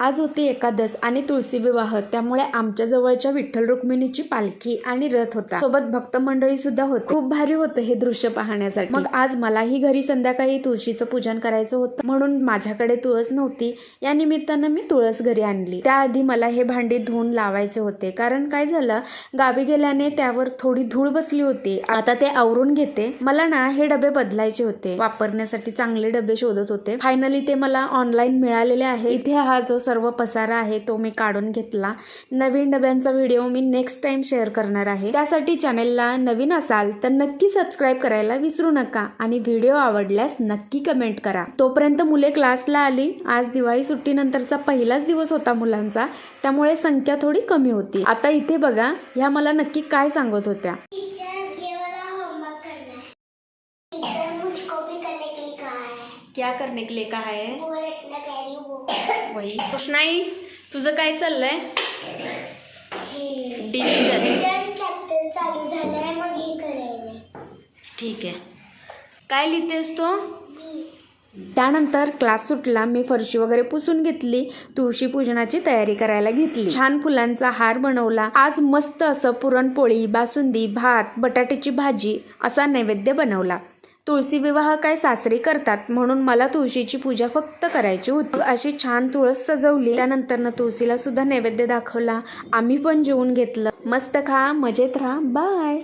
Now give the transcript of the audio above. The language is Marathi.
आज होती एकादस आणि तुळशी विवाह. त्यामुळे आमच्या जवळच्या विठ्ठल रुक्मिणीची पालखी आणि रथ होता. सोबत भक्त मंडळी सुद्धा होत. खूप भारी होतं हे दृश्य पाहण्यासाठी. मग आज मलाही घरी संध्याकाळी तुळशीचं पूजन करायचं होतं. म्हणून माझ्याकडे तुळस नव्हती. या निमित्तानं मी तुळस घरी आणली. त्याआधी मला हे भांडी धुवून लावायचे होते. कारण काय झालं? गावी गेल्याने त्यावर थोडी धूळ बसली होती. आता ते आवरून घेते. मला ना हे डबे बदलायचे होते. वापरण्यासाठी चांगले डबे शोधत होते. फायनली ते मला ऑनलाईन मिळालेले आहे. इथे हा जो सर्व पसारा आहे तो मी काढून घेतला. नवीन डब्यांचा व्हिडिओ मी नेक्स्ट टाइम शेअर करणार आहे. त्यासाठी चॅनेलला नवीन असाल तर नक्की सबस्क्राईब करायला विसरू नका आणि व्हिडिओ आवडल्यास नक्की कमेंट करा. तोपर्यंत मुले क्लासला आली. आज दिवाळी सुट्टीनंतरचा पहिलाच दिवस होता मुलांचा. त्यामुळे संख्या थोडी कमी होती. आता इथे बघा ह्या मला नक्की काय सांगत होत्या. टीचर ये वाला होमवर्क करना है टीचर मुझको भी करने के लिए कहा है. क्या करने के लिए कहा है? वो रचना वही कृष्णाई तुझं काय चाललंय? हे हे ठीक आहे. काय लिहितेस तो? त्यानंतर क्लास सुटला मी फरशी वगैरे पुसून घेतली तुळशी पूजनाची तयारी करायला घेतली. छान फुलांचा हार बनवला. आज मस्त असं पुरणपोळी बासुंदी भात बटाट्याची भाजी असा नैवेद्य बनवला. तुळशी विवाह काय सासरे करतात म्हणून मला तुळशीची पूजा फक्त करायची होती. अशी छान तुळस सजवली. त्यानंतर तुळशीला सुद्धा नैवेद्य दाखवला. आम्ही पण जेवून घेतलं. मस्त खा मजेत राहा. बाय